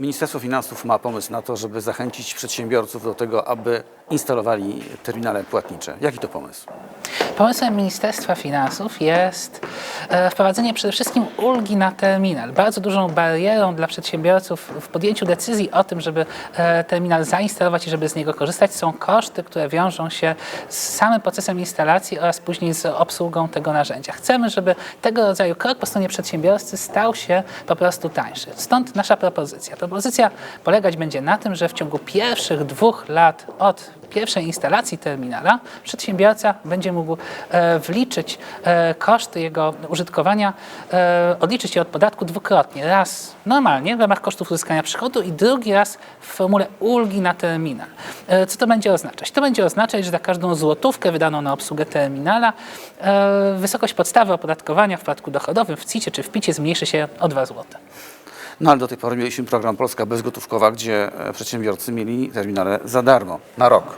Ministerstwo Finansów ma pomysł na to, żeby zachęcić przedsiębiorców do tego, aby instalowali terminale płatnicze. Jaki to pomysł? Pomysłem Ministerstwa Finansów jest e, wprowadzenie przede wszystkim ulgi na terminal. Bardzo dużą barierą dla przedsiębiorców w podjęciu decyzji o tym, żeby e, terminal zainstalować i żeby z niego korzystać, są koszty, które wiążą się z samym procesem instalacji oraz później z obsługą tego narzędzia. Chcemy, żeby tego rodzaju krok po stronie przedsiębiorcy stał się po prostu tańszy. Stąd nasza propozycja. Propozycja polegać będzie na tym, że w ciągu pierwszych dwóch lat od pierwszej instalacji terminala przedsiębiorca będzie mógł e, wliczyć e, koszty jego użytkowania, e, odliczyć je od podatku dwukrotnie. Raz normalnie w ramach kosztów uzyskania przychodu i drugi raz w formule ulgi na terminal. Co to będzie oznaczać? To będzie oznaczać, że za każdą złotówkę wydaną na obsługę terminala wysokość podstawy opodatkowania w podatku dochodowym w CIT czy w PIT zmniejszy się o 2 zł. No ale do tej pory mieliśmy program Polska Bezgotówkowa, gdzie e, przedsiębiorcy mieli terminale za darmo, na rok.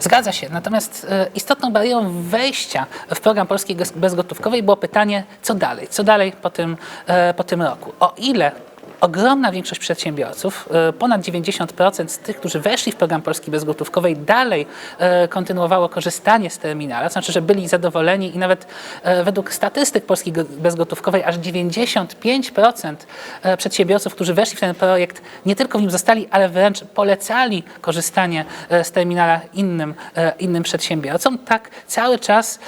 Zgadza się. Natomiast e, istotną barierą wejścia w program Polski Bezgotówkowej było pytanie, co dalej? Co dalej po tym, e, po tym roku? O ile ogromna większość przedsiębiorców, e, ponad 90% z tych, którzy weszli w program Polski Bezgotówkowej, dalej e, kontynuowało korzystanie z terminala, to znaczy, że byli zadowoleni i nawet e, według statystyk Polski Go- Bezgotówkowej aż 95% e, przedsiębiorców, którzy weszli w ten projekt, nie tylko w nim zostali, ale wręcz polecali korzystanie z terminala innym, innym przedsiębiorcom. Tak, cały czas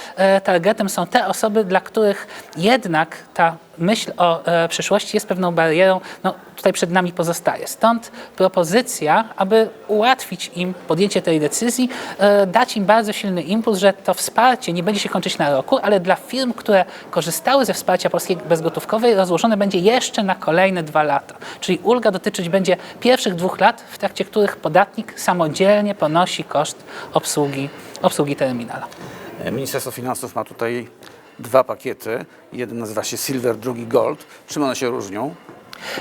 targetem są te osoby, dla których jednak ta myśl o przyszłości jest pewną barierą, no tutaj przed nami pozostaje. Stąd propozycja, aby ułatwić im podjęcie tej decyzji, e, dać im bardzo silny impuls, że to wsparcie nie będzie się kończyć na roku, ale dla firm, które korzystały ze wsparcia polskiej bezgotówkowej, rozłożone będzie jeszcze na kolejne dwa lata. Czyli ulga dotyczyć będzie pierwszych dwóch lat, w trakcie których podatnik samodzielnie ponosi koszt obsługi, obsługi terminala. E, Ministerstwo Finansów ma tutaj dwa pakiety. Jeden nazywa się Silver, drugi Gold. Czym one się różnią?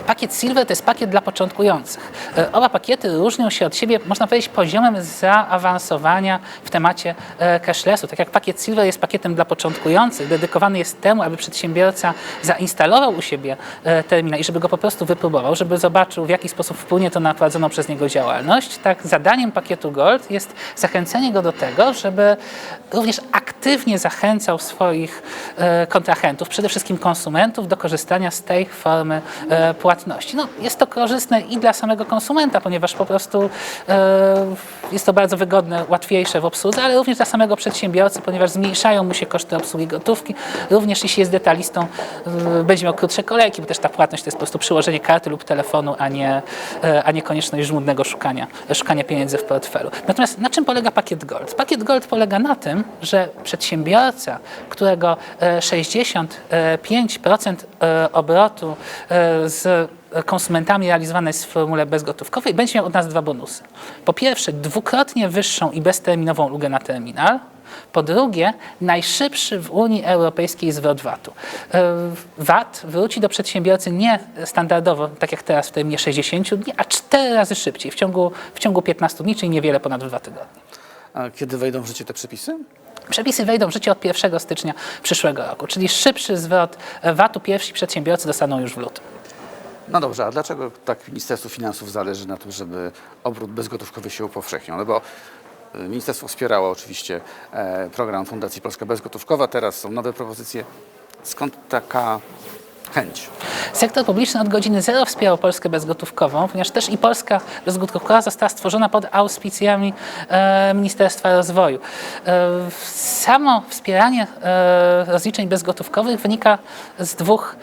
Pakiet Silver to jest pakiet dla początkujących. E, Oba pakiety różnią się od siebie, można powiedzieć, poziomem zaawansowania w temacie e, cashlessu. Tak jak pakiet Silver jest pakietem dla początkujących, dedykowany jest temu, aby przedsiębiorca zainstalował u siebie e, terminal i żeby go po prostu wypróbował, żeby zobaczył, w jaki sposób wpłynie to na prowadzoną przez niego działalność. Tak zadaniem pakietu Gold jest zachęcenie go do tego, żeby również aktywnie zachęcał swoich kontrahentów, przede wszystkim konsumentów, do korzystania z tej formy płatności. No, jest to korzystne i dla samego konsumenta, ponieważ po prostu e, jest to bardzo wygodne, łatwiejsze w obsłudze, ale również dla samego przedsiębiorcy, ponieważ zmniejszają mu się koszty obsługi gotówki. Również jeśli jest detalistą, e, będzie miał krótsze kolejki, bo też ta płatność to jest po prostu przyłożenie karty lub telefonu, a nie, e, a nie konieczność żmudnego szukania, szukania pieniędzy w portfelu. Natomiast na czym polega pakiet Gold? Pakiet Gold polega na tym, że przedsiębiorca, którego e, 65% e, obrotu e, z konsumentami realizowane jest w formule bezgotówkowej, będzie miał od nas dwa bonusy. Po pierwsze, dwukrotnie wyższą i bezterminową ulgę na terminal. Po drugie, najszybszy w Unii Europejskiej zwrot VAT-u. E, VAT wróci do przedsiębiorcy nie standardowo, tak jak teraz w terminie 60 dni, a 4 razy szybciej, w ciągu, w ciągu 15 dni, czyli niewiele ponad 2 tygodnie. A kiedy wejdą w życie te przepisy? Przepisy wejdą w życie od 1 stycznia przyszłego roku, czyli szybszy zwrot VAT-u pierwsi przedsiębiorcy dostaną już w lutym. No dobrze, a dlaczego tak Ministerstwu Finansów zależy na tym, żeby obrót bezgotówkowy się upowszechniał? No bo y, ministerstwo wspierało oczywiście e, program Fundacji Polska Bezgotówkowa, teraz są nowe propozycje. Skąd taka chęć? Sektor publiczny od godziny zero wspierał Polskę bezgotówkową, ponieważ też i Polska bezgotówkowa została stworzona pod auspicjami e, Ministerstwa Rozwoju. E, samo wspieranie e, rozliczeń bezgotówkowych wynika z dwóch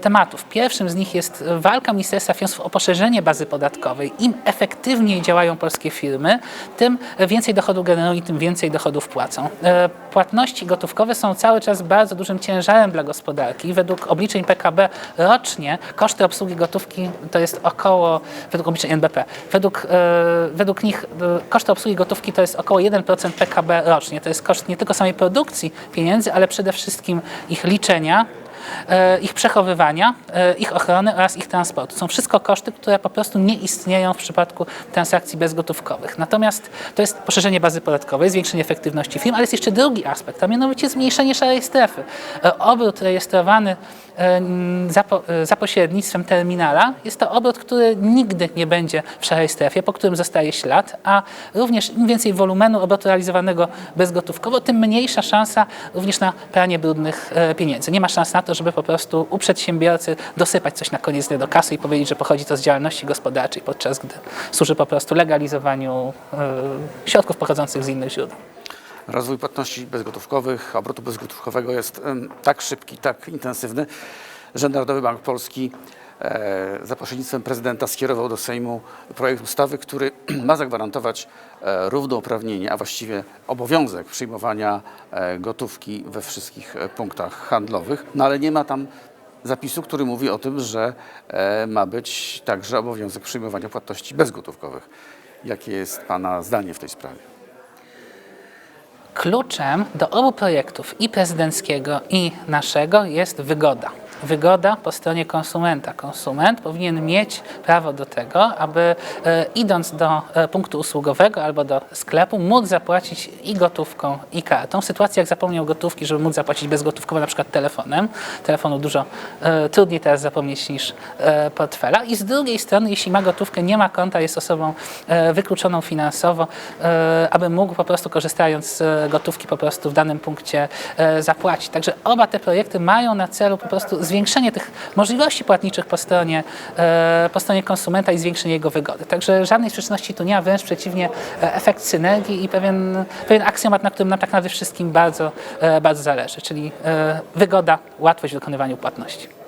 tematów. Pierwszym z nich jest walka Ministerstwa Finansów o poszerzenie bazy podatkowej. Im efektywniej działają polskie firmy, tym więcej dochodu generują i tym więcej dochodów płacą. Płatności gotówkowe są cały czas bardzo dużym ciężarem dla gospodarki. Według obliczeń PKB rocznie koszty obsługi gotówki to jest około, według obliczeń NBP, według, e, według nich e, koszty obsługi gotówki to jest około 1% PKB rocznie. To jest koszt nie tylko samej produkcji pieniędzy, ale przede wszystkim ich liczenia, ich przechowywania, e, ich ochrony oraz ich transportu. Są wszystko koszty, które po prostu nie istnieją w przypadku transakcji bezgotówkowych. Natomiast to jest poszerzenie bazy podatkowej, zwiększenie efektywności firm, ale jest jeszcze drugi aspekt, a mianowicie zmniejszenie szarej strefy. E, Obrót rejestrowany e, za, po, e, za pośrednictwem terminala jest to obrót, który nigdy nie będzie w szarej strefie, po którym zostaje ślad, a również im więcej wolumenu obrotu realizowanego bezgotówkowo, tym mniejsza szansa również na pranie brudnych e, pieniędzy. Nie ma szans na to, żeby po prostu u przedsiębiorcy dosypać coś na koniec do kasy i powiedzieć, że pochodzi to z działalności gospodarczej, podczas gdy służy po prostu legalizowaniu e, środków pochodzących z innych źródeł. Rozwój płatności bezgotówkowych, obrotu bezgotówkowego jest tak szybki, tak intensywny, że Narodowy Bank Polski za pośrednictwem prezydenta skierował do Sejmu projekt ustawy, który ma zagwarantować e, równouprawnienie, a właściwie obowiązek przyjmowania e, gotówki we wszystkich e, punktach handlowych, no ale nie ma tam zapisu, który mówi o tym, że e, ma być także obowiązek przyjmowania płatności bezgotówkowych. Jakie jest Pana zdanie w tej sprawie? Kluczem do obu projektów, i prezydenckiego, i naszego, jest wygoda. Wygoda po stronie konsumenta. Konsument powinien mieć prawo do tego, aby e, idąc do e, punktu usługowego albo do sklepu, móc zapłacić i gotówką, i kartą. W sytuacji, jak zapomniał gotówki, żeby móc zapłacić bezgotówkowo, na przykład telefonem. Telefonu dużo e, trudniej teraz zapomnieć niż portfela. I z drugiej strony, jeśli ma gotówkę, nie ma konta, jest osobą wykluczoną finansowo, aby mógł po prostu korzystając z gotówki po prostu w danym punkcie zapłacić. Także oba te projekty mają na celu po prostu zwiększenie tych możliwości płatniczych po stronie, e, po stronie konsumenta i zwiększenie jego wygody. Także żadnej sprzeczności tu nie ma, wręcz przeciwnie, e, efekt synergii i pewien, pewien aksjomat, na którym nam tak naprawdę wszystkim bardzo, e, bardzo zależy, czyli wygoda, łatwość w wykonywaniu płatności.